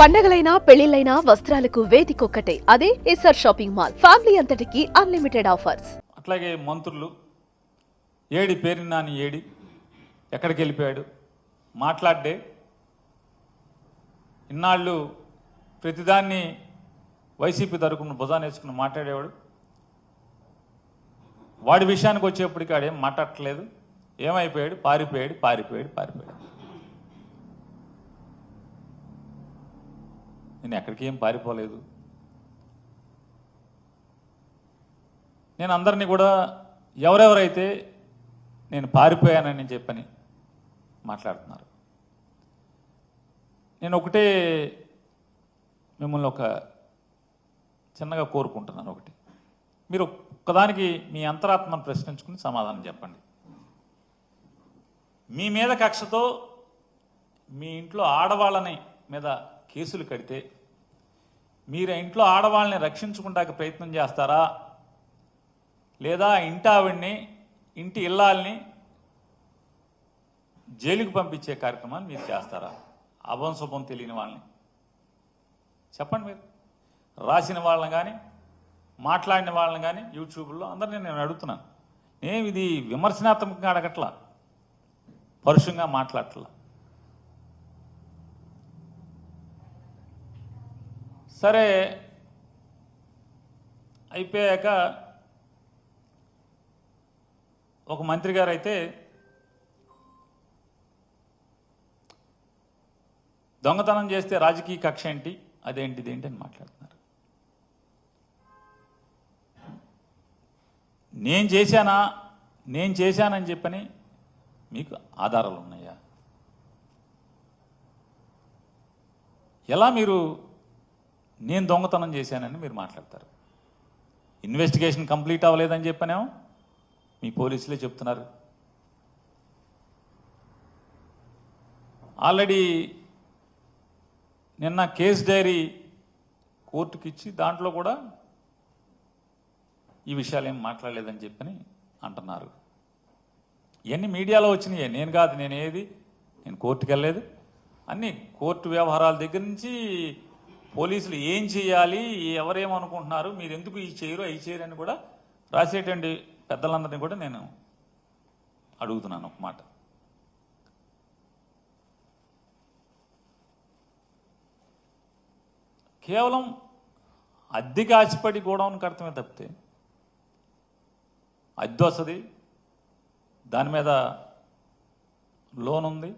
పండగలైనా పెళ్ళిళ్ళైనా వస్త్రాలకు వేదికొక్కటే. అదే S R shopping mall. Family అంతటికి అన్లిమిటెడ్ ఆఫర్స్. అట్లాగే మంత్రులు ఏడి పేరు నాని ఏడి ఎక్కడికి వెళ్ళిపోయాడు? మాట్లాడే ఇన్నాళ్ళు ప్రతిదాన్ని వైసీపీ తరపున భుజాన్ని వేసుకుని మాట్లాడేవాడు. వాడి విషయానికి వచ్చేప్పటికి ఆడేం మాట్లాడట్లేదు. ఏమైపోయాడు? పారిపోయాడు పారిపోయాడు పారిపోయాడు. నేను ఎక్కడికి ఏం పారిపోలేదు. నేను అందరినీ కూడా ఎవరెవరైతే నేను పారిపోయానని చెప్పని మాట్లాడుతున్నారు. నేను ఒకటే మిమ్మల్ని ఒక చిన్నగా కోరుకుంటున్నాను ఒకటి. మీరు ఒక్కదానికి మీ అంతరాత్మను ప్రశ్నించుకుని సమాధానం చెప్పండి. మీ మీద కక్షతో మీ ఇంట్లో ఆడవాళ్ళని మీద కేసులు కడితే మీరు ఇంట్లో ఆడవాళ్ళని రక్షించుకుంటానికి ప్రయత్నం చేస్తారా? లేదా ఇంటి ఆవిడ్ని ఇంటి ఇల్లాలని జైలుకు పంపించే కార్యక్రమాన్ని మీరు చేస్తారా? అభం శుభం తెలియని వాళ్ళని. చెప్పండి మీరు. రాసిన వాళ్ళని కానీ మాట్లాడిన వాళ్ళని కానీ యూట్యూబ్లో అందరినీ నేను అడుగుతున్నాను. నేను ఇది విమర్శనాత్మకంగా అడగట్లా? పరుషంగా మాట్లాడట్లా? సరే అయిపోయాక ఒక మంత్రి గారు అయితే దొంగతనం చేస్తే రాజకీయ కక్ష ఏంటి? అదేంటిది ఏంటి అని మాట్లాడుతున్నారు. నేను చేశానా? నేను చేశానని చెప్పని మీకు ఆధారాలు ఉన్నాయా? ఎలా మీరు నేను దొంగతనం చేశానని మీరు మాట్లాడతారు. ఇన్వెస్టిగేషన్ కంప్లీట్ అవ్వలేదని చెప్పనేమో? మీ పోలీసులే చెప్తున్నారు. ఆల్రెడీ నిన్న కేస్ డైరీ కోర్టుకి ఇచ్చి దాంట్లో కూడా ఈ విషయాలు ఏం మాట్లాడలేదని చెప్పని అంటున్నారు. ఇవన్నీ మీడియాలో వచ్చినాయి? నేను కాదు నేను ఏది? నేను కోర్టుకెళ్ళలేదు. అన్ని కోర్టు వ్యవహారాల దగ్గర నుంచి పోలీసులు ఏం చేయాలి ఎవరేమనుకుంటున్నారు మీరు ఎందుకు ఈ చేయరు అవి చేయరు అని కూడా రాసేటువంటి పెద్దలందరినీ కూడా నేను అడుగుతున్నాను ఒక మాట. కేవలం అద్దెకి ఆశపడి గోడౌన్ కడతమే తప్పితే అద్దె వస్తుంది దాని మీద లోన్ ఉంది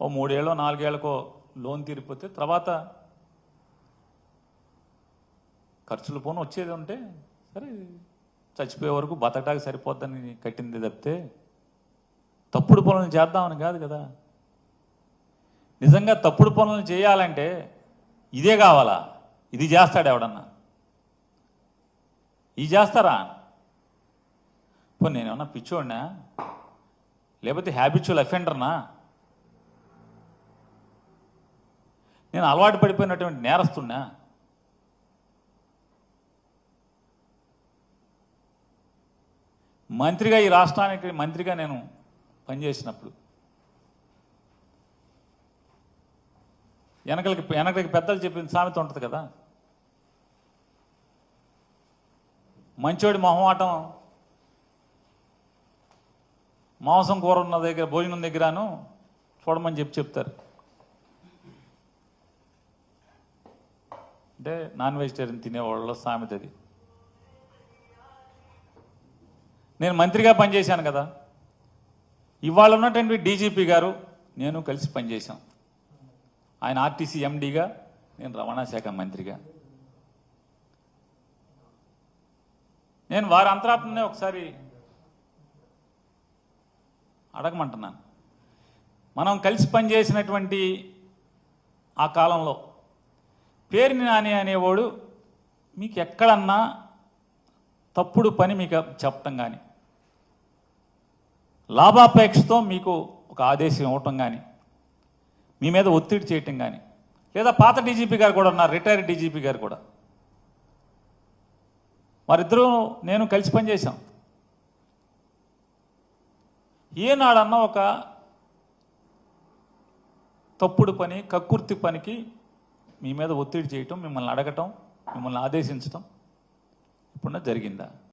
ఓ మూడేళ్ళో నాలుగేళ్ళకో లోన్ తీరిపోతే తర్వాత ఖర్చులు పోను వచ్చేది ఉంటే సరే చచ్చిపోయే వరకు బతకటానికి సరిపోద్దని కట్టింది తప్పితే తప్పుడు పనులు చేద్దామని కాదు కదా. నిజంగా తప్పుడు పనులు చేయాలంటే ఇదే కావాలా? ఇది చేస్తాడు ఎవడన్నా? ఇది చేస్తారా? పోనీ నేనేమన్నా పిచ్చోడినా? లేకపోతే హ్యాబిచువల్ అఫెండర్నా నేను అలవాటు పడిపోయినటువంటి నేరస్తున్నా? మంత్రిగా ఈ రాష్ట్రానికి మంత్రిగా నేను పనిచేసినప్పుడు. వెనకలకి వెనకలకి పెద్దలు చెప్పిన సామెత ఉంటుంది కదా. మంచోడి మొహమాటం మాంసం కూర ఉన్న దగ్గర భోజనం దగ్గరను చూడమని చెప్పి చెప్తారు. అంటే నాన్ వెజిటేరియన్ తినేవాళ్ళ సామెత అది నేను మంత్రిగా పనిచేశాను కదా. ఇవాళ ఉన్నటువంటి డీజీపీ గారు నేను కలిసి పనిచేశాం. ఆయన ఆర్టీసీ ఎండీగా నేను రవాణా శాఖ మంత్రిగా. నేను వారి అంతరాత్మనే ఒకసారి అడగమంటున్నాను. మనం కలిసి పనిచేసినటువంటి ఆ కాలంలో పేరుని నాని అనేవాడు మీకు ఎక్కడన్నా తప్పుడు పని మీకు చెప్పటం కానీ లాభాపేక్షతో మీకు ఒక ఆదేశం ఇవ్వటం కానీ మీ మీద ఒత్తిడి చేయటం కానీ లేదా పాత డీజీపీ గారు కూడా ఉన్నారు రిటైర్డ్ డీజీపీ గారు కూడా. వారిద్దరూ నేను కలిసి పనిచేశాం. ఏనాడన్నా ఒక తప్పుడు పని కక్కుర్తి పనికి మీ మీద ఒత్తిడి చేయటం మిమ్మల్ని అడగటం మిమ్మల్ని ఆదేశించటం ఇప్పుడున్న జరిగిందా?